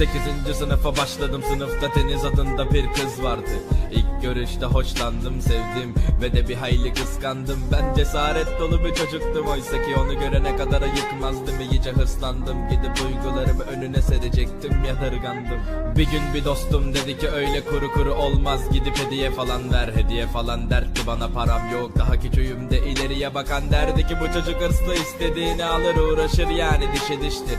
8. sınıfa başladım. Sınıfta Deniz adında bir kız vardı. İlk görüşte hoşlandım sevdim Ve de bir hayli kıskandım. Ben cesaret dolu bir çocuktum. Oysa ki onu görene kadar ayıkmazdım İyice hırslandım. Gidip duygularımı önüne serecektim Yadırgandım. Bir gün bir dostum dedi ki öyle kuru kuru olmaz Gidip hediye falan ver Hediye falan. Dertti bana param yok Daha küçüğüm de ileriye bakan. Derdi ki Bu çocuk hırslı istediğini alır uğraşır yani dişe diştir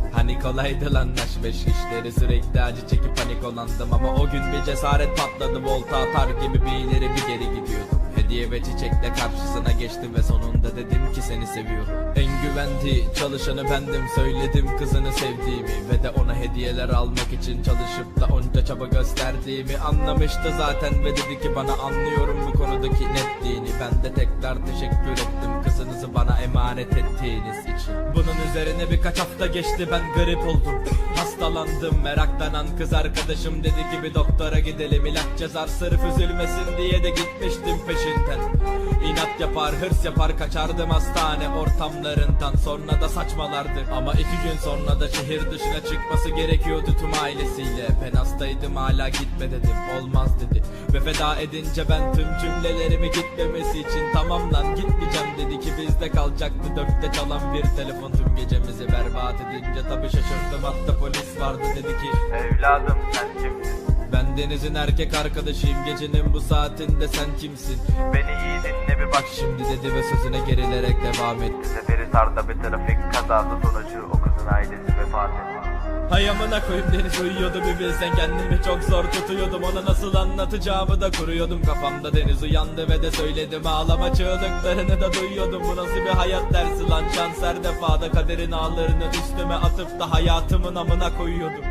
Hani kolaydı lan naş beş işleri sürekli acı çekip panik olandım Ama o gün bir cesaret patladı. Volta atar gibi bir ileri bir geri gidiyordum Hediye ve çiçekle karşısına geçtim ve sonunda dedim ki seni seviyorum. En güvendiği çalışanı bendim söyledim kızını sevdiğimi Ve de ona hediyeler almak için çalışıp da onca çaba gösterdiğimi Anlamıştı zaten ve dedi ki bana anlıyorum bu konudaki netliğini. Ben de tekrar teşekkür ettim kızınızı bana emanet ettiğiniz için. Bunun üzerine birkaç hafta geçti ben garip oldum. Hastalandım meraklanan kız arkadaşım dedi ki bir doktora gidelim ilaç yazar sırf üzülmesin diye de gitmiştim peşinden İnat yapar hırs yapar kaçardım hastane ortamlarından. Sonra da saçmalardı. Ama iki gün sonra da şehir dışına çıkması gerekiyordu tüm ailesiyle. Ben hastaydım hala gitme dedim. Olmaz dedi. Ve feda edince ben tüm cümlelerimi gitmemesi için tamam lan gitmeyeceğim. dedi ki bizde kalacaktı dörtte çalan bir telefon. Tüm gecemizi berbat edince tabi şaşırdım. Hatta polis vardı dedi ki Evladım sen? Ben Deniz'in erkek arkadaşıyım. Gecenin bu saatinde sen kimsin? Beni iyi dinle bir bak. Şimdi dedi ve sözüne gerilerek devam etti Seferihisar'da bir trafik kazası sonucu o kızın ailesi vefat etti. Hay amına koyayım Deniz uyuyordu bir bilsen kendimi çok zor tutuyordum. Ona nasıl anlatacağımı da kuruyordum kafamda. Deniz uyandı ve de söyledim. Ağlama çığlıklarını da duyuyordum. Bu nasıl bir hayat dersi lan? Şans her defada kaderin ağlarını üstüme atıp da hayatımın amına koyuyordum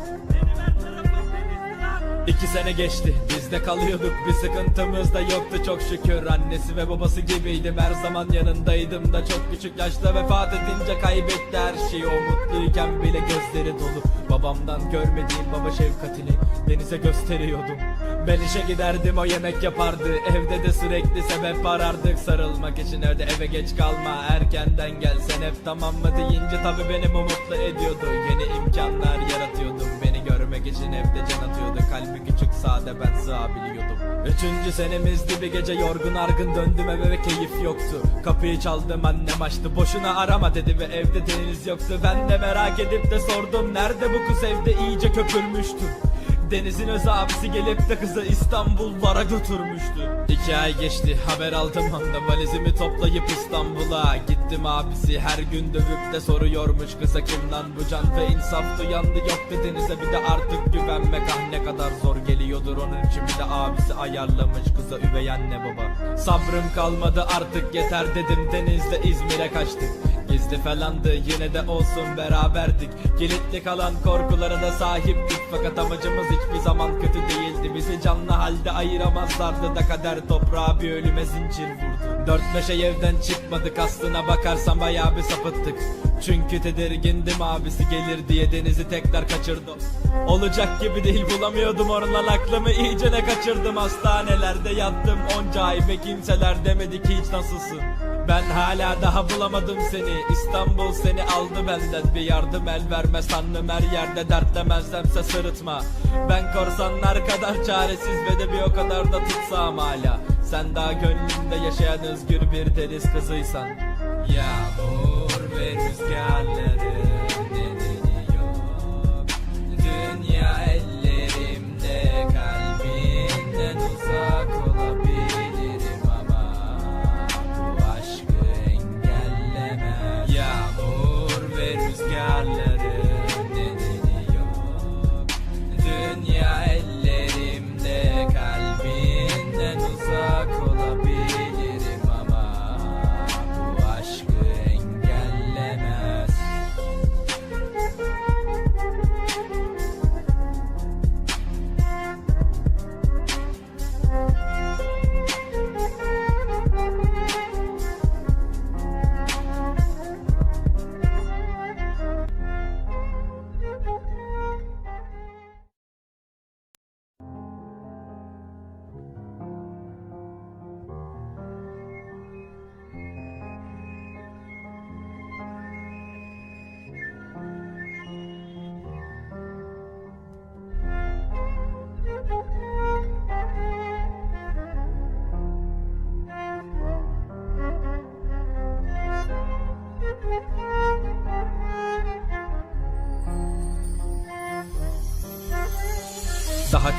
İki sene geçti bizde kalıyorduk bir sıkıntımız da yoktu. Çok şükür Annesi ve babası gibiydim her zaman yanındaydım da çok küçük yaşta vefat edince kaybetti her şeyi. O mutluyken bile gözleri dolu. Babamdan görmediğim baba şefkatini denize gösteriyordum. Ben işe giderdim o yemek yapardı. Evde de sürekli sebep arardık. Sarılmak için evde eve geç kalma Erkenden gel sen hep tamam mı deyince tabi beni mutlu ediyordu. Yeni imkanlar yaratıyordum Beni sade ben sığabiliyordum. Üçüncü senemizdi bir gece yorgun argın döndüm eve ve keyif yoktu. Kapıyı çaldım annem açtı boşuna arama dedi ve evde deniz yoktu. Ben de merak edip de sordum nerede bu kız? Evde iyice köpürmüştü Deniz'in öz abisi gelip de kızı İstanbullara götürmüştü. İki ay geçti haber aldım anda valizimi toplayıp İstanbul'a Gittim abisi. Her gün dövüp de soruyormuş kıza kim bu can. Ve insaf duyandı yoktu Deniz'e bir de artık güvenmek. Ah ne kadar zor geliyordur Onun için. Bir de abisi ayarlamış kıza üvey anne baba. Sabrım kalmadı artık yeter dedim. Deniz'le İzmir'e kaçtık Gizli falandı yine de olsun beraberdik. Kilitli kalan korkulara da sahiptik. Fakat amacımız hiçbir zaman kötü değildi. Bizi canlı halde ayıramazlardı da kader toprağa bir ölüme zincir vurdu. Dört beşe evden çıkmadık aslına bakarsan bayağı bir sapıttık. Çünkü tedirgindim abisi gelir diye denizi tekrar kaçırdım. Olacak gibi değil bulamıyordum oradan aklımı iyice ne kaçırdım. Hastanelerde yattım onca ay ve kimseler demedi ki hiç nasılsın ben hala daha bulamadım seni. İstanbul seni aldı benden. Bir yardım el verme sandım her yerde Dertlemezlemse sırıtma. Ben korsanlar kadar çaresiz Ve de bir o kadar da tutsam hala. Sen daha gönlümde yaşayan özgür bir deniz kızıysan. Yağmur ve rüzgarları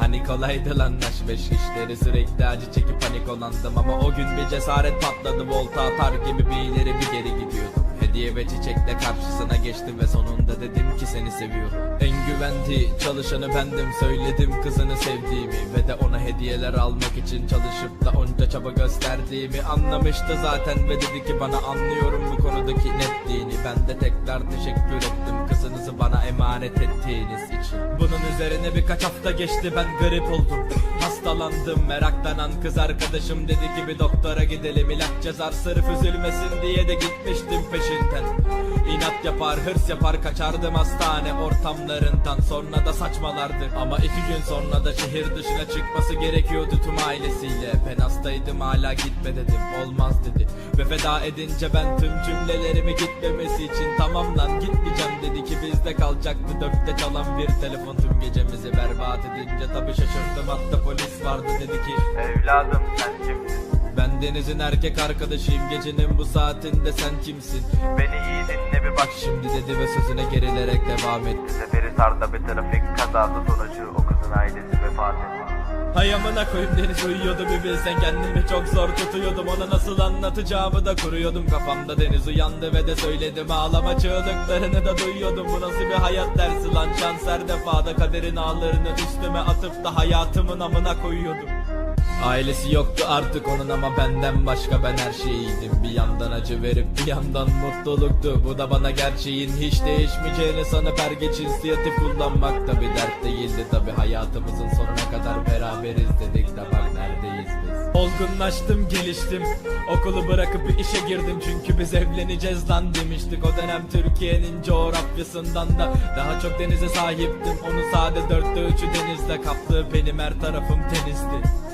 Hani kolaydı lan aş beş. İşleri sürekli acı çekip panik olandım. Ama o gün bir cesaret patladı. Volta atar gibi bir ileri bir geri gidiyordum Hediye ve çiçekle karşısına geçtim ve sonunda dedim ki seni seviyorum. En güvendiği çalışanı bendim söyledim kızını sevdiğimi Ve de ona hediyeler almak için çalışıp da onca çaba gösterdiğimi Anlamıştı zaten ve dedi ki bana anlıyorum bu konudaki netliğini. Ben de tekrar teşekkür ettim kızınızı bana emanet ettiğiniz için. Bunun üzerine birkaç hafta geçti ben garip oldum Hastalandım meraklanan kız arkadaşım dedi ki bir doktora gidelim. İlaç yazar sırf üzülmesin diye de gitmiştim peşinden. İnat yapar hırs yapar kaçardım hastane ortamlarından. Sonra da saçmalardı Ama iki gün sonra da şehir dışına çıkması gerekiyordu tüm ailesiyle. Ben hastaydım hala gitme dedim olmaz dedi. Ve feda edince ben tüm cümlelerimi gitmemesi için tamam lan gitmeyeceğim dedi ki bizde kalacaktı dörtte çalan bir telefon tüm gecemizi berbat edince. Tabi şaşırdım hatta polis vardı dedi ki Evladım sen kimsin? Ben Deniz'in erkek arkadaşıyım. Gecenin bu saatinde sen kimsin? Beni iyi dinle bir bak. Şimdi dedi ve sözüne gerilerek devam etti. Seferihisar'da bir trafik kazası sonucu o kızın Hay amına koyayım deniz uyuyordu bir bilsen. Kendimi çok zor tutuyordum. Ona nasıl anlatacağımı da kuruyordum Kafamda. Deniz uyandı ve de söyledim. Ağlama çığlıklarını da duyuyordum. Bu nasıl bir hayat dersi lan? Şans her defada Kaderin ağlarını üstüme atıp da hayatımın amına koyuyordum Ailesi yoktu artık onun ama benden başka ben her şeyiydim. Bir yandan acı verip bir yandan mutluluktu. Bu da bana gerçeğin hiç değişmeyeceğini sanıp her geç inisiyatif kullanmak da bir dert değildi. Tabi hayatımızın sonuna kadar beraberiz dedik de bak neredeyiz biz? Olgunlaştım geliştim. Okulu bırakıp işe girdim çünkü biz evleneceğiz lan demiştik. O dönem Türkiye'nin coğrafyasından da daha çok denize sahiptim. Onun sade dörtte üçü denizde kaplı benim her tarafım denizdi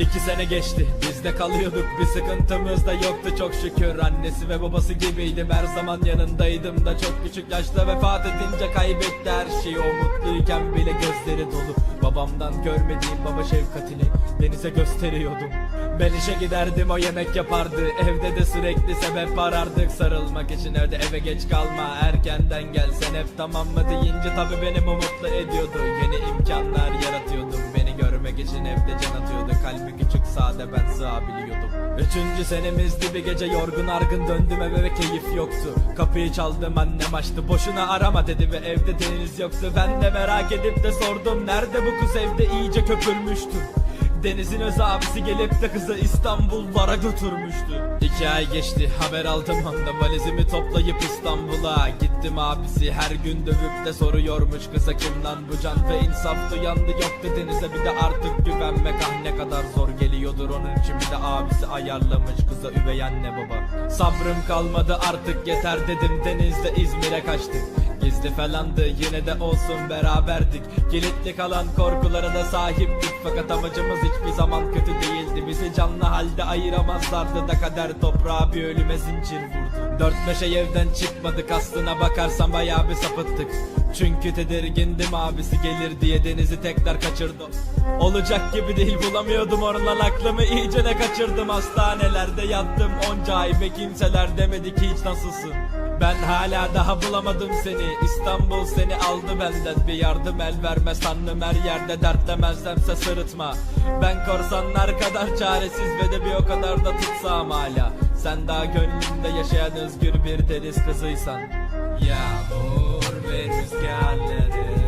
İki sene geçti bizde kalıyorduk. Bir sıkıntımız da yoktu çok şükür. Annesi ve babası gibiydim. Her zaman yanındaydım da çok küçük yaşta vefat edince kaybetti her şeyi. O mutluyken bile gözleri dolu. Babamdan görmediğim baba şefkatini denize gösteriyordum. Ben işe giderdim o yemek yapardı. Evde de sürekli sebep arardık. Sarılmak için evde eve geç kalma Erkenden gelsen hep tamam mı deyince tabi beni mutlu ediyordu. Yeni imkanlar yaratıyordum İçin evde can atıyordu. Kalbi küçük sade ben sığabiliyordum Üçüncü senemizdi bir gece yorgun argın döndüm eve ve keyif yoktu. Kapıyı çaldım annem açtı boşuna arama dedi ve evde deniz yoktu. Ben de merak edip de sordum nerede bu kız? Evde iyice köpürmüştü Deniz'in öz abisi gelip de kızı İstanbullara götürmüştü. İki ay geçti haber aldım anda valizimi toplayıp İstanbul'a. Gittim abisi her gün dövüp de soruyormuş kıza kim lan bu can. Ve insaf duyandı yoktu Deniz'e bir de artık güvenmek ah ne kadar zor geliyordur onun için. Bir de abisi ayarlamış kıza üvey anne baba. Sabrım kalmadı artık yeter dedim. Deniz'de İzmir'e kaçtık Gizli falandı yine de olsun beraberdik. Kilitli kalan korkulara da sahiptik. Fakat amacımız hiçbir zaman kötü değildi. Bizi canlı halde ayıramazlardı da kader toprağa bir ölüme zincir vurdu. Dört beş evden çıkmadık aslına bakarsan bayağı bir sapıttık. Çünkü tedirgindim abisi gelir diye denizi tekrar kaçırdı. Olacak gibi değil bulamıyordum oradan aklımı iyice de kaçırdım. Hastanelerde yattım onca ay ve kimseler demedi ki hiç nasılsın ben hala daha bulamadım seni. İstanbul seni aldı benden. Bir yardım el verme sandım her yerde Dertlemezlemse sırıtma. Ben korsanlar kadar çaresiz Ve de bir o kadar da tutsam hala. Sen daha gönlümde yaşayan özgür bir deniz kızıysan. Yağmur ve rüzgarları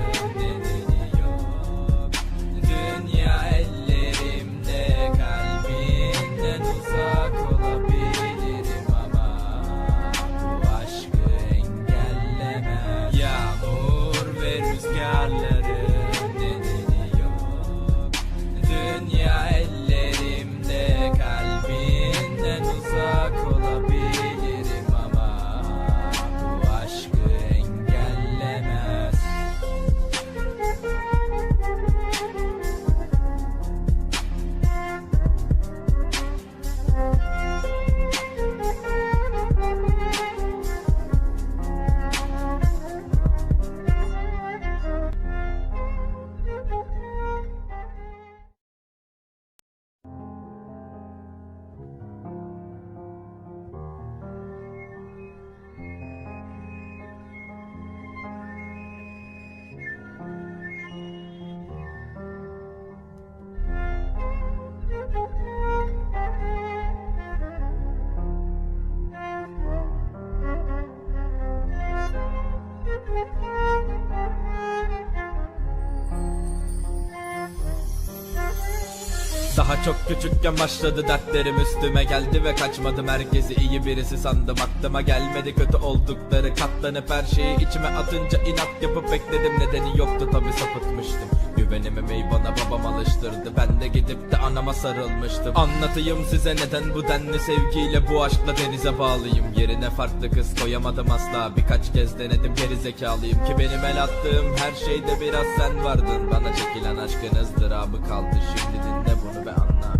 Daha çok küçükken başladı dertlerim üstüme geldi ve kaçmadım. Herkesi iyi birisi sandım aklıma gelmedi. Kötü oldukları katlanıp her şeyi içime atınca inat yapıp bekledim. Nedeni yoktu tabi sapıtmıştım Güvenememeyi bana babam alıştırdı. Ben de gidip de anama sarılmıştım. Anlatayım size neden bu denli sevgiyle bu aşkla denize bağlıyım. Yerine farklı kız koyamadım asla. Birkaç kez denedim geri zekalıyım. Ki benim el attığım her şeyde biraz sen vardın. Bana çekilen aşkın ızdırabı kaldı. Şimdi dinle bunu ve anla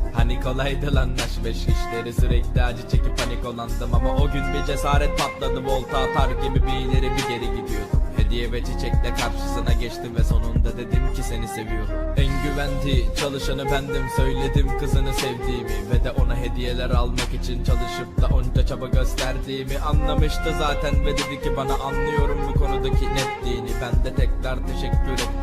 Hani kolaydı lan naş beş işleri. Sürekli acı çekip panik olandım Ama o gün bir cesaret patladı. Volta atar gibi bir ileri bir geri gidiyordum. Hediye ve çiçekle karşısına geçtim ve sonunda dedim ki seni seviyorum. En güvendiği çalışanı bendim söyledim kızını sevdiğimi Ve de ona hediyeler almak için çalışıp da onca çaba gösterdiğimi Anlamıştı zaten ve dedi ki bana anlıyorum bu konudaki netliğini. Ben de tekrar teşekkür ettim